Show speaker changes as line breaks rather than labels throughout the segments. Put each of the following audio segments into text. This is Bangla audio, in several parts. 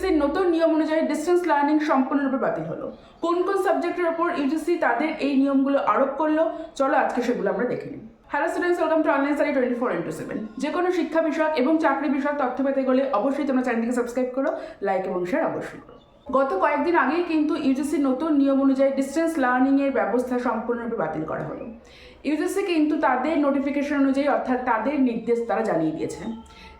ইউজিসির নতুন নিয়ম অনুযায়ী ডিস্টেন্স লার্নিং সম্পূর্ণরূপে বাতিল হলো। কোন কোন সাবজেক্টের ওপর ইউজিসি তাদের এই নিয়মগুলো আরোপ করল? চলো আজকে সেগুলো আমরা দেখে নিই। Hello students welcome to online study twenty four into seven যে কোনো শিক্ষা বিষয়ক এবং চাকরি বিষয়ক তথ্য পেতে গেলে অবশ্যই তোমরা চ্যানেলটিকে সাবস্ক্রাইব করো লাইক এবং শেয়ার অবশ্যই করো। গত কয়েকদিন আগেই কিন্তু ইউজিসির নতুন নিয়ম অনুযায়ী ডিস্টেন্স লার্নিংয়ের ব্যবস্থা সম্পূর্ণরূপে বাতিল করা হলো। ইউজিসি কিন্তু তাদের নোটিফিকেশন অনুযায়ী অর্থাৎ তাদের নির্দেশ তারা জানিয়ে দিয়েছে।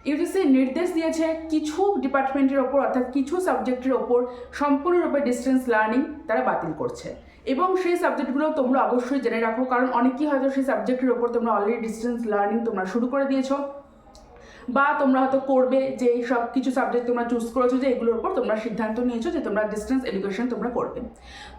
ইউজিসি নির্দেশ দিয়েছে কিছু ডিপার্টমেন্টের ওপর, অর্থাৎ কিছু সাবজেক্টের ওপর সম্পূর্ণরূপে ডিস্টেন্স লার্নিং তারা বাতিল করছে। এবং সেই সাবজেক্টগুলো তোমরা অবশ্যই জেনে রাখো, কারণ অনেকেই হয়তো সেই সাবজেক্টের ওপর তোমরা অলরেডি ডিস্টেন্স লার্নিং তোমরা শুরু করে দিয়েছ। বা তোমরা হয়তো করবে যে এই সব কিছু সাবজেক্ট তোমরা চুজ করেছ যে এগুলোর উপর তোমরা সিদ্ধান্ত নিয়েছো যে তোমরা ডিস্টেন্স এডুকেশন তোমরা করবে।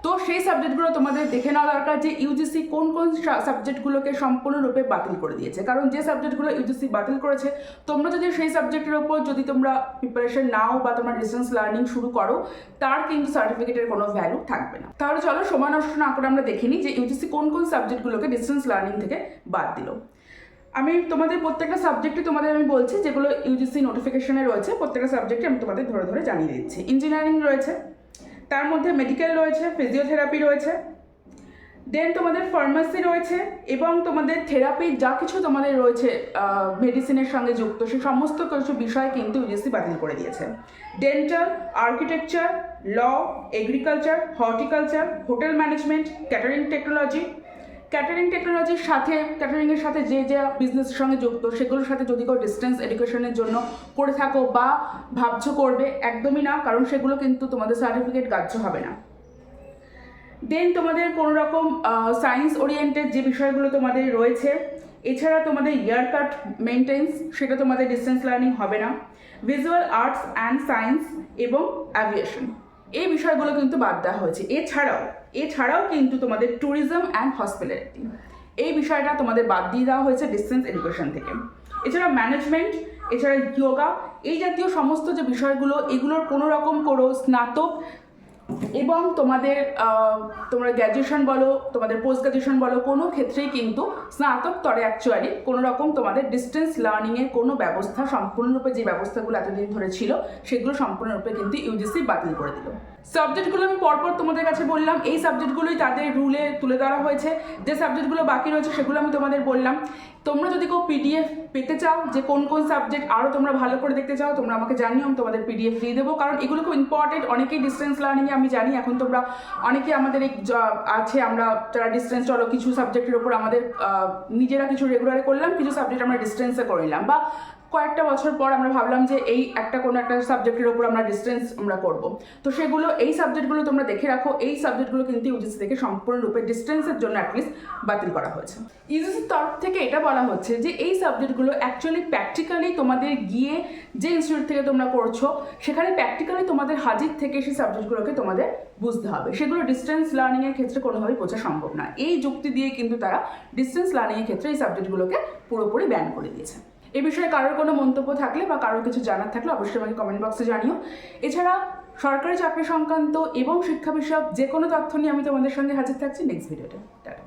তো সেই সাবজেক্টগুলো তোমাদের দেখে নেওয়া দরকার যে ইউজিসি কোন কোন সাবজেক্টগুলোকে সম্পূর্ণরূপে বাতিল করে দিয়েছে। কারণ যে সাবজেক্টগুলো ইউজিসি বাতিল করেছে, তোমরা যদি সেই সাবজেক্টের ওপর যদি তোমরা প্রিপারেশন নাও বা তোমরা ডিস্টেন্স লার্নিং শুরু করো, তার কিন্তু সার্টিফিকেটের কোনো ভ্যালু থাকবে না। তাহলে চলো সময় নষ্ট না করে আমরা দেখিনি যে ইউজিসি কোন কোন সাবজেক্টগুলোকে ডিস্টেন্স লার্নিং থেকে বাদ দিল। আমি তোমাদের প্রত্যেকটা সাবজেক্টে তোমাদের আমি বলছি, যেগুলো ইউজিসি নোটিফিকেশনে রয়েছে, প্রত্যেকটা সাবজেক্টে আমি তোমাদের ধরে ধরে জানিয়ে দিচ্ছি। ইঞ্জিনিয়ারিং রয়েছে, তার মধ্যে মেডিকেল রয়েছে ফিজিওথেরাপি রয়েছে দেন তোমাদের ফার্মাসি রয়েছে, এবং তোমাদের থেরাপি যা কিছু তোমাদের রয়েছে মেডিসিনের সঙ্গে যুক্ত, সে সমস্ত কিছু বিষয় কিন্তু ইউজিসি বাতিল করে দিয়েছে। Dental architecture law agriculture horticulture hotel management catering technology catering টেকনোলজির সাথে ক্যাটারিংয়ের সাথে যে যে বিজনেসের সঙ্গে যুক্ত, সেগুলোর সাথে যদি কেউ ডিস্টেন্স এডুকেশনের জন্য করে থাকো বা ভাবছ করবে, একদমই না, কারণ সেগুলো কিন্তু তোমাদের সার্টিফিকেট গ্রাহ্য হবে না। দেন তোমাদের কোনো রকম সায়েন্স ওরিয়েন্টেড যে বিষয়গুলো তোমাদের রয়েছে, এছাড়া তোমাদের ইয়ার কাট মেনটেন্স সেটা তোমাদের ডিস্টেন্স লার্নিং হবে না। ভিজুয়াল আর্টস অ্যান্ড সায়েন্স এবং অ্যাভিয়েশন এই বিষয়গুলো কিন্তু বাদ দেওয়া হয়েছে। এছাড়াও এছাড়াও কিন্তু তোমাদের ট্যুরিজম অ্যান্ড হসপিটালিটি এই বিষয়টা তোমাদের বাদ দিয়ে দেওয়া হয়েছে ডিস্টেন্স এডুকেশন থেকে। এছাড়া ম্যানেজমেন্ট এছাড়া যোগা এই জাতীয় সমস্ত যে বিষয়গুলো, এগুলোর কোনো রকম কোনো স্নাতক এবং তোমাদের তোমরা গ্র্যাজুয়েশন বলো, তোমাদের পোস্ট গ্র্যাজুয়েশন বলো, কোনো ক্ষেত্রেই কিন্তু স্নাতক স্তরে অ্যাকচুয়ালি কোনো রকম তোমাদের ডিস্টেন্স লার্নিংয়ের কোনো ব্যবস্থা, সম্পূর্ণরূপে যে ব্যবস্থাগুলো এতদিন ধরে ছিল, সেগুলো সম্পূর্ণরূপে কিন্তু ইউজিসি বাতিল করে দিল। সাবজেক্টগুলো আমি পরপর তোমাদের কাছে বললাম। এই সাবজেক্টগুলোই তাদের রুলে তুলে ধরা হয়েছে। যে সাবজেক্টগুলো বাকি রয়েছে সেগুলো আমি তোমাদের বললাম। তোমরা যদি কেউ পিডিএফ পেতে চাও, যে কোন কোন সাবজেক্ট আরও তোমরা ভালো করে দেখতে চাও, তোমরা আমাকে জানিও, আমি তোমাদের পিডিএফ দিয়ে দেবো। কারণ এগুলো খুব ইম্পর্টেন্ট অনেকেই ডিস্টেন্স লার্নিংয়ে আমি জানি। এখন তোমরা অনেকে আমাদের এই আছে, আমরা যারা ডিস্টেন্স চলো, কিছু সাবজেক্টের ওপর আমাদের নিজেরা কিছু রেগুলারে করলাম, কিছু সাবজেক্ট আমরা ডিস্টেন্সে করে নিলাম। বা কয়েকটা বছর পর আমরা ভাবলাম যে এই একটা কোনো একটা সাবজেক্টের ওপর আমরা ডিস্টেন্স আমরা করব। তো সেগুলো, এই সাবজেক্টগুলো তোমরা দেখে রাখো, এই সাবজেক্টগুলো কিন্তু ইউজিসি থেকে সম্পূর্ণরূপে ডিস্টেন্সের জন্য অ্যাটলিস্ট বাতিল করা হয়েছে। ইউজিসির তরফ থেকে এটা বলা হচ্ছে যে এই সাবজেক্টগুলো অ্যাকচুয়ালি প্র্যাকটিক্যালি তোমাদের গিয়ে যে ইনস্টিটিউট থেকে তোমরা করছ, সেখানে প্র্যাকটিক্যালি তোমাদের হাজির থেকে সেই সাবজেক্টগুলোকে তোমাদের বুঝতে হবে। সেগুলো ডিস্টেন্স লার্নিংয়ের ক্ষেত্রে কোনোভাবেই বোঝা সম্ভব না। এই যুক্তি দিয়ে কিন্তু তারা ডিস্টেন্স লার্নিংয়ের ক্ষেত্রে এই সাবজেক্টগুলোকে পুরোপুরি ব্যান করে দিয়েছে। এই বিষয়ে কারোর কোনো মন্তব্য থাকলে বা কারোর কিছু জানার থাকলে অবশ্যই আমাকে কমেন্ট বক্সে জানিও। এছাড়া সরকারি চাকরি সংক্রান্ত এবং শিক্ষা বিষয়ক যে কোনো তথ্য নিয়ে আমি তোমাদের সঙ্গে হাজির থাকছি নেক্সট ভিডিওতে টাটা।